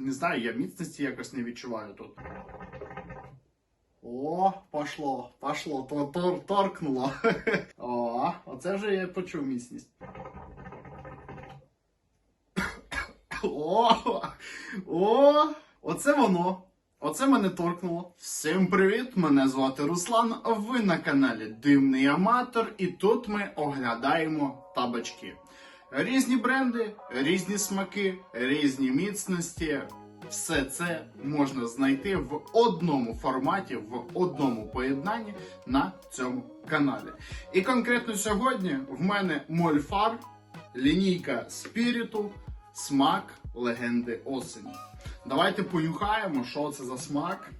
Не знаю, я міцності якось не відчуваю тут. О, пошло, пошло, то, то, торкнуло. О, оце вже я почув міцність. О, о, оце воно. Оце мене торкнуло. Всім привіт! Мене звати Руслан. Ви на каналі Дивний Аматор, і тут ми оглядаємо табачки. Різні бренди, різні смаки, різні міцності. Все це можна знайти в одному форматі, в одному поєднанні на цьому каналі. І конкретно сьогодні в мене мольфар, лінійка спіріту, смак легенди осені. Давайте понюхаємо, що це за смак.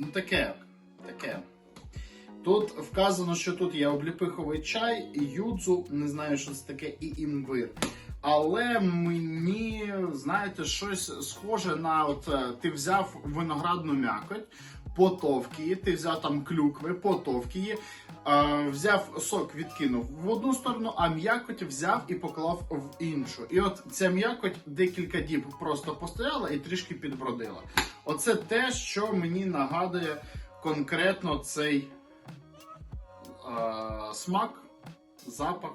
Ну таке, таке. Тут вказано, що тут є обліпиховий чай, юдзу, не знаю, що це таке, і імбир. Але мені, знаєте, щось схоже на от е, ти взяв виноградну м'якоть, потовки її, ти взяв там клюкви, потовки її, е, взяв сок, відкинув в одну сторону, а м'якоть взяв і поклав в іншу. І от ця м'якоть декілька діб просто постояла і трішки підбродила. Оце те, що мені нагадує конкретно цей е, смак, запах.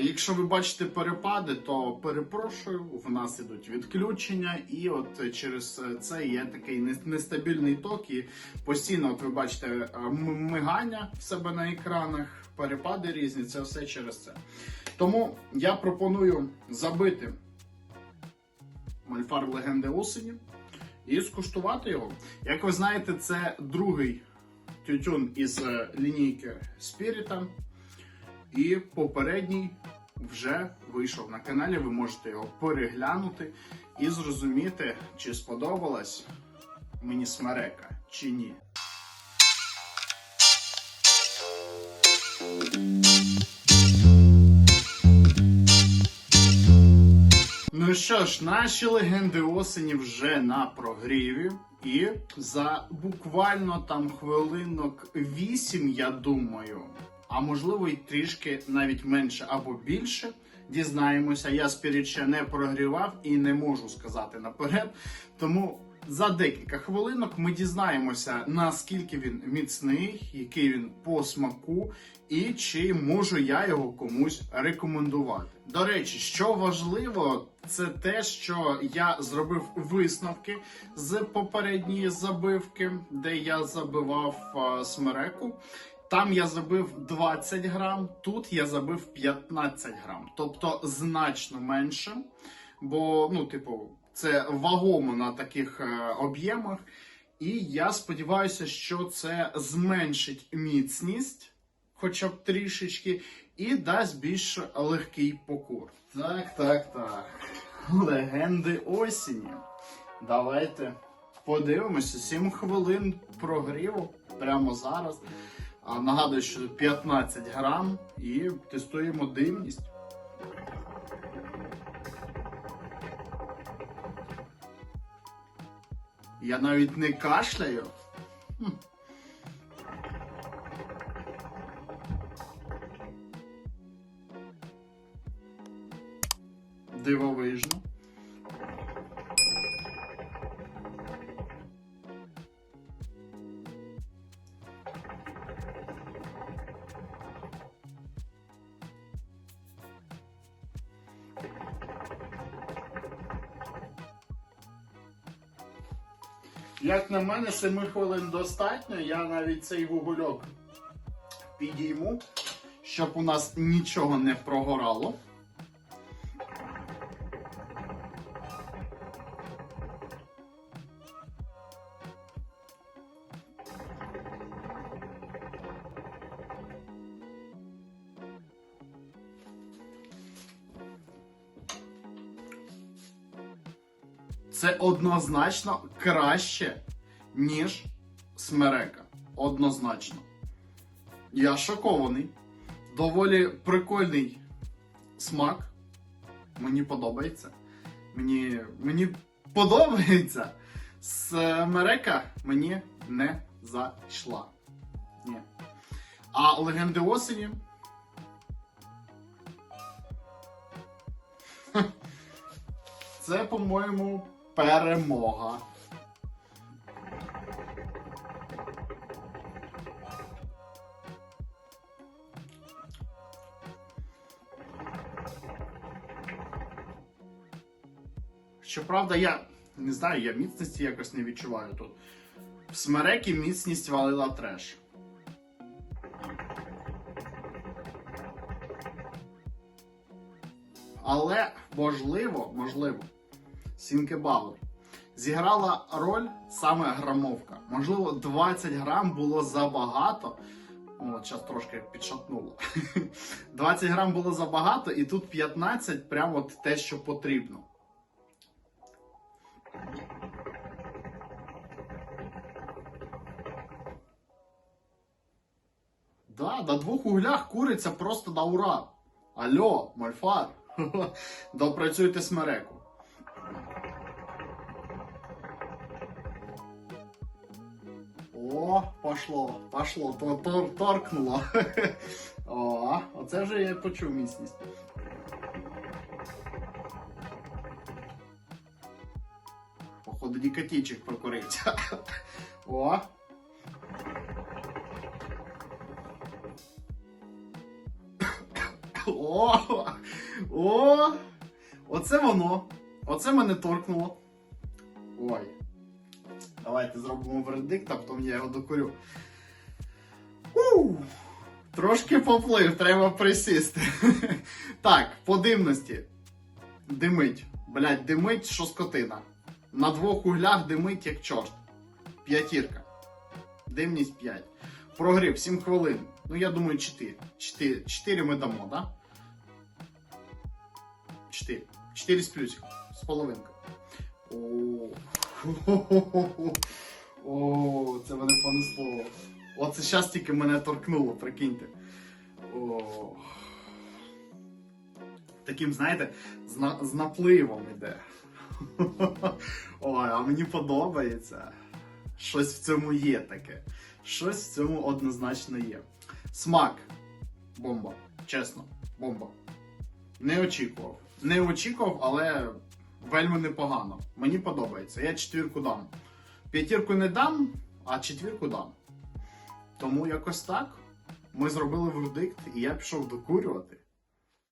Якщо ви бачите перепади, то перепрошую, в нас ідуть відключення, і от через це є такий нестабільний ток, і постійно, от ви бачите, е, мигання в себе на екранах, перепади різні, це все через це. Тому я пропоную забити мольфар легенди осені і скуштувати його. Як ви знаєте, це другий тютюн із е, лінійки Спіріта. І попередній вже вийшов на каналі. Ви можете його переглянути і зрозуміти, чи сподобалась мені смерека чи ні. Ну що ж, наші легенди осені вже на прогріві. І за буквально там хвилинок 8, я думаю, а можливо й трішки навіть менше або більше. Дізнаємося, я спіріт ще не прогрівав і не можу сказати наперед. Тому за декілька хвилинок ми дізнаємося, наскільки він міцний, який він по смаку, і чи можу я його комусь рекомендувати. До речі, що важливо, це те, що я зробив висновки з попередньої забивки, де я забивав смереку. Там я забив 20 грам, тут я забив 15 грам, тобто значно менше. Бо, ну, типу, це вагомо на таких е, об'ємах. І я сподіваюся, що це зменшить міцність, хоча б трішечки, і дасть більш легкий покур. Так, так, так. Легенди осені. Давайте подивимося. 7 хвилин прогріву прямо зараз. А, нагадую, що 15 грам і тестуємо дивність. Я навіть не кашляю. Дивовижно. Як на мене, 7 хвилин достатньо. Я навіть цей вугольок підійму, щоб у нас нічого не прогорало. Це однозначно краще, ніж смерека. Однозначно. Я шокований. Доволі прикольний смак. Мені подобається. Мені, мені подобається. Смерека мені не зайшла. Ні. А легенди осені. Це, по-моєму, перемога. Щоправда, я не знаю, я міцності якось не відчуваю тут. В смерекі міцність валила треш. Але можливо, можливо, Сінке Бауер зіграла роль саме грамовка. Можливо, 20 грам було забагато. От, зараз трошки підшатнуло. 20 грам було забагато, і тут 15 прямо от те, що потрібно. Да, на двох углях куриця просто на ура. Алло, мольфар. Допрацюйте смереку. О, пошло, пошло, то, то, торкнуло. О, оце вже я почув міцність. Походу, нікотичик прокурився. О. О! О! Оце воно. Оце мене торкнуло. Ой. Давайте зробимо вердикт, а потім я його докурю. У! Трошки поплив, треба присісти. так, по димності. Димить. Блять, димить, що скотина. На двох углях димить як чорт. П'ятірка. Димність 5. Прогрів 7 хвилин. Ну, я думаю, 4. 4, 4 ми дамо, да? 4. 4 з плюсиком. З половинкою. О. Це мене понесло. Оце зараз тільки мене торкнуло, прикиньте. О. Таким, знаєте, з, на- з напливом іде. Ой, а мені подобається. Щось в цьому є таке. Щось в цьому однозначно є. Смак. Бомба. Чесно, бомба. Не очікував. Не очікував, але вельми непогано. Мені подобається. Я четвірку дам. П'ятірку не дам, а четвірку дам. Тому якось так. Ми зробили вердикт, і я пішов докурювати.